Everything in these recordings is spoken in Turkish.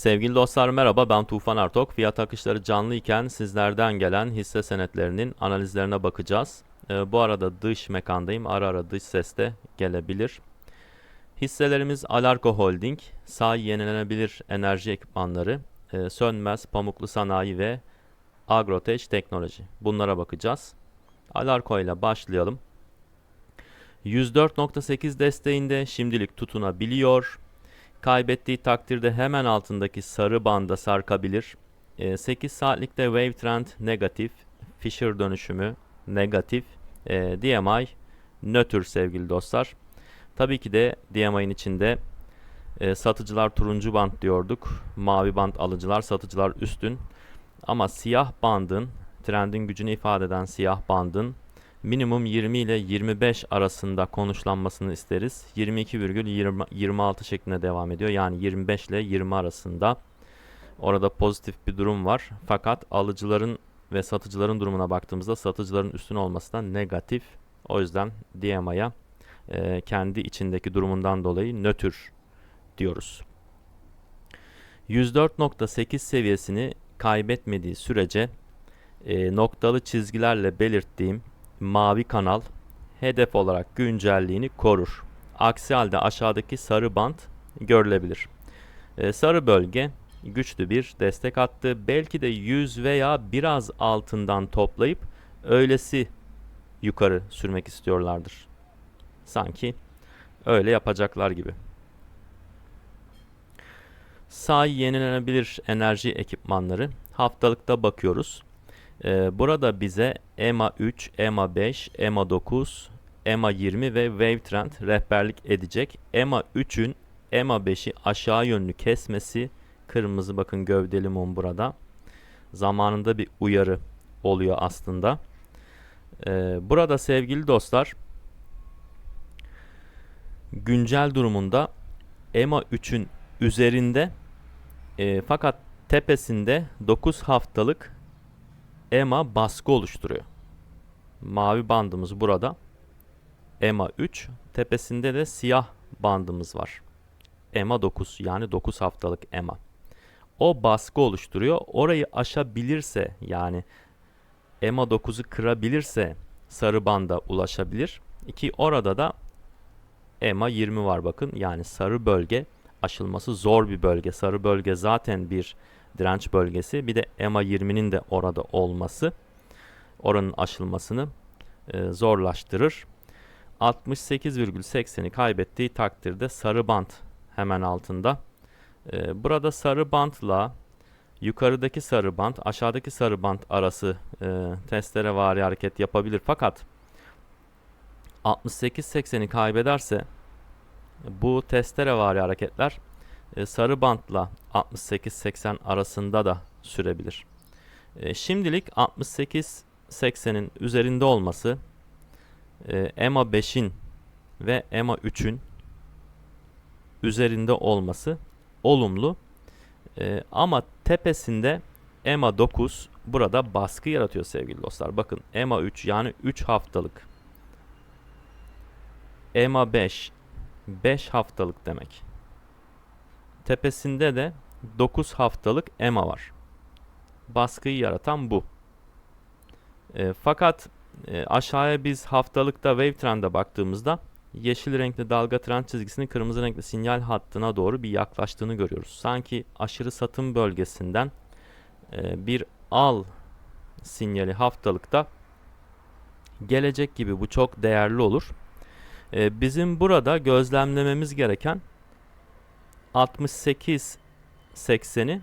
Sevgili dostlar merhaba ben Tufan Artok. Fiyat akışları canlı iken sizlerden gelen hisse senetlerinin analizlerine bakacağız. Ee, bu arada dış mekandayım. Ara ara dış ses de gelebilir. Hisselerimiz Alarko Holding, Say Yenilenebilir Enerji Ekipmanları, e, Sönmez Pamuklu Sanayi ve Agrotech Teknoloji. Bunlara bakacağız. Alarko ile başlayalım. 104.8 desteğinde şimdilik tutunabiliyor. Kaybettiği takdirde hemen altındaki sarı banda sarkabilir. E, 8 saatlikte wave trend negatif, Fisher dönüşümü negatif, e, DMI nötr sevgili dostlar. Tabii ki de DMI'nin içinde e, satıcılar turuncu band diyorduk. Mavi band alıcılar, satıcılar üstün. Ama siyah bandın, trendin gücünü ifade eden siyah bandın minimum 20 ile 25 arasında konuşlanmasını isteriz. 22,26 şeklinde devam ediyor. Yani 25 ile 20 arasında. Orada pozitif bir durum var. Fakat alıcıların ve satıcıların durumuna baktığımızda satıcıların üstün olması da negatif. O yüzden DMI'ya e, kendi içindeki durumundan dolayı nötr diyoruz. 104.8 seviyesini kaybetmediği sürece e, noktalı çizgilerle belirttiğim mavi kanal hedef olarak güncelliğini korur. Aksi halde aşağıdaki sarı bant görülebilir. E, sarı bölge güçlü bir destek attı. Belki de 100 veya biraz altından toplayıp öylesi yukarı sürmek istiyorlardır. Sanki öyle yapacaklar gibi. Say yenilenebilir enerji ekipmanları haftalıkta bakıyoruz. Ee, burada bize EMA 3, EMA 5, EMA 9, EMA 20 ve Wave Trend rehberlik edecek. EMA 3'ün EMA 5'i aşağı yönlü kesmesi kırmızı bakın gövdeli mum burada. Zamanında bir uyarı oluyor aslında. Ee, burada sevgili dostlar güncel durumunda EMA 3'ün üzerinde e, fakat tepesinde 9 haftalık EMA baskı oluşturuyor. Mavi bandımız burada. EMA 3. Tepesinde de siyah bandımız var. EMA 9 yani 9 haftalık EMA. O baskı oluşturuyor. Orayı aşabilirse yani EMA 9'u kırabilirse sarı banda ulaşabilir. Ki orada da EMA 20 var bakın. Yani sarı bölge aşılması zor bir bölge. Sarı bölge zaten bir direnç bölgesi. Bir de EMA 20'nin de orada olması oranın aşılmasını e, zorlaştırır. 68,80'i kaybettiği takdirde sarı bant hemen altında. E, burada sarı bantla yukarıdaki sarı bant, aşağıdaki sarı bant arası e, testere vari hareket yapabilir. Fakat 68-80'i kaybederse bu testere vari hareketler e, sarı bantla 68-80 arasında da sürebilir. E, şimdilik 68-80'in üzerinde olması e, EMA 5'in ve EMA 3'ün üzerinde olması olumlu. E, ama tepesinde EMA 9 burada baskı yaratıyor sevgili dostlar. Bakın EMA 3 yani 3 haftalık. EMA 5 5 haftalık demek. Tepesinde de 9 haftalık EMA var. Baskıyı yaratan bu. E, fakat e, aşağıya biz haftalıkta wave trend'e baktığımızda yeşil renkli dalga trend çizgisinin kırmızı renkli sinyal hattına doğru bir yaklaştığını görüyoruz. Sanki aşırı satım bölgesinden e, bir al sinyali haftalıkta gelecek gibi bu çok değerli olur. E, bizim burada gözlemlememiz gereken 68 80'i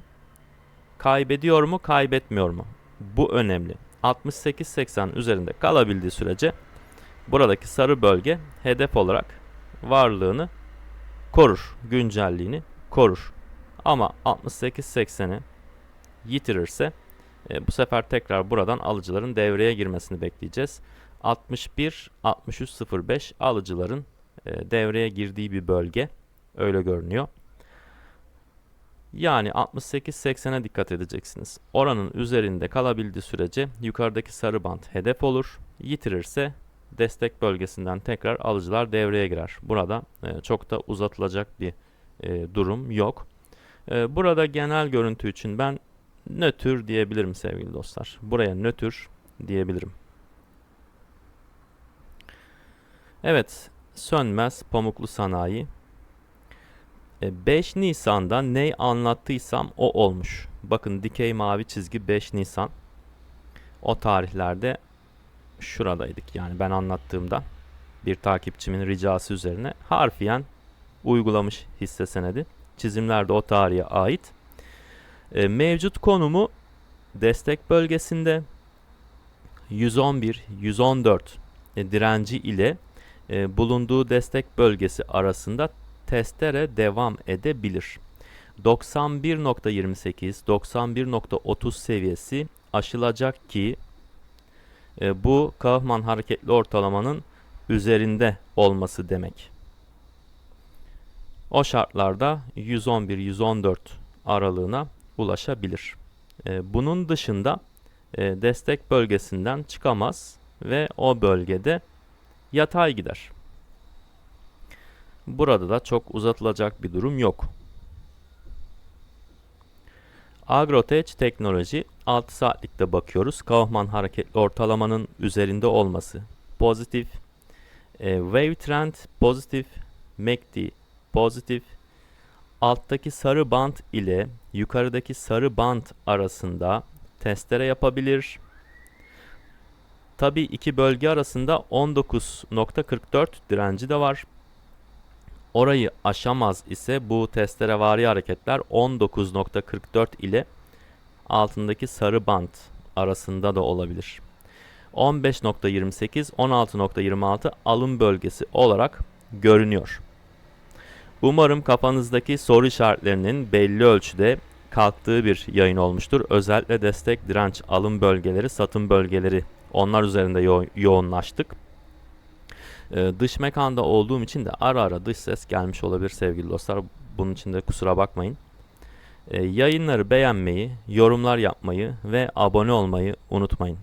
kaybediyor mu kaybetmiyor mu? Bu önemli. 68-80 üzerinde kalabildiği sürece buradaki sarı bölge hedef olarak varlığını korur. Güncelliğini korur. Ama 68-80'i yitirirse e, bu sefer tekrar buradan alıcıların devreye girmesini bekleyeceğiz. 61-63.05 alıcıların e, devreye girdiği bir bölge öyle görünüyor. Yani 68-80'e dikkat edeceksiniz. Oranın üzerinde kalabildiği sürece yukarıdaki sarı band hedef olur. Yitirirse destek bölgesinden tekrar alıcılar devreye girer. Burada e, çok da uzatılacak bir e, durum yok. Ee, burada genel görüntü için ben nötr diyebilirim sevgili dostlar. Buraya nötr diyebilirim. Evet, sönmez pamuklu sanayi. E, 5 Nisan'da ne anlattıysam o olmuş. Bakın dikey mavi çizgi 5 Nisan. O tarihlerde şuradaydık yani ben anlattığımda bir takipçimin ricası üzerine harfiyen uygulamış hisse senedi. Çizimler de o tarihe ait. E, mevcut konumu destek bölgesinde 111 114 e, direnci ile e, bulunduğu destek bölgesi arasında testere devam edebilir. 91.28 91.30 seviyesi aşılacak ki e, bu Kaufman hareketli ortalamanın üzerinde olması demek. O şartlarda 111-114 aralığına ulaşabilir. E, bunun dışında e, destek bölgesinden çıkamaz ve o bölgede yatay gider. Burada da çok uzatılacak bir durum yok. Agrotech teknoloji 6 saatlikte bakıyoruz. Kaufman hareketli ortalamanın üzerinde olması pozitif. E, wave trend pozitif. MACD pozitif. Alttaki sarı band ile yukarıdaki sarı band arasında testere yapabilir. Tabi iki bölge arasında 19.44 direnci de var. Orayı aşamaz ise bu testerevari hareketler 19.44 ile altındaki sarı band arasında da olabilir. 15.28 16.26 alım bölgesi olarak görünüyor. Umarım kafanızdaki soru işaretlerinin belli ölçüde kalktığı bir yayın olmuştur. Özellikle destek, direnç, alım bölgeleri, satım bölgeleri onlar üzerinde yo- yoğunlaştık. Ee, dış mekanda olduğum için de ara ara dış ses gelmiş olabilir sevgili dostlar. Bunun için de kusura bakmayın. Ee, yayınları beğenmeyi, yorumlar yapmayı ve abone olmayı unutmayın.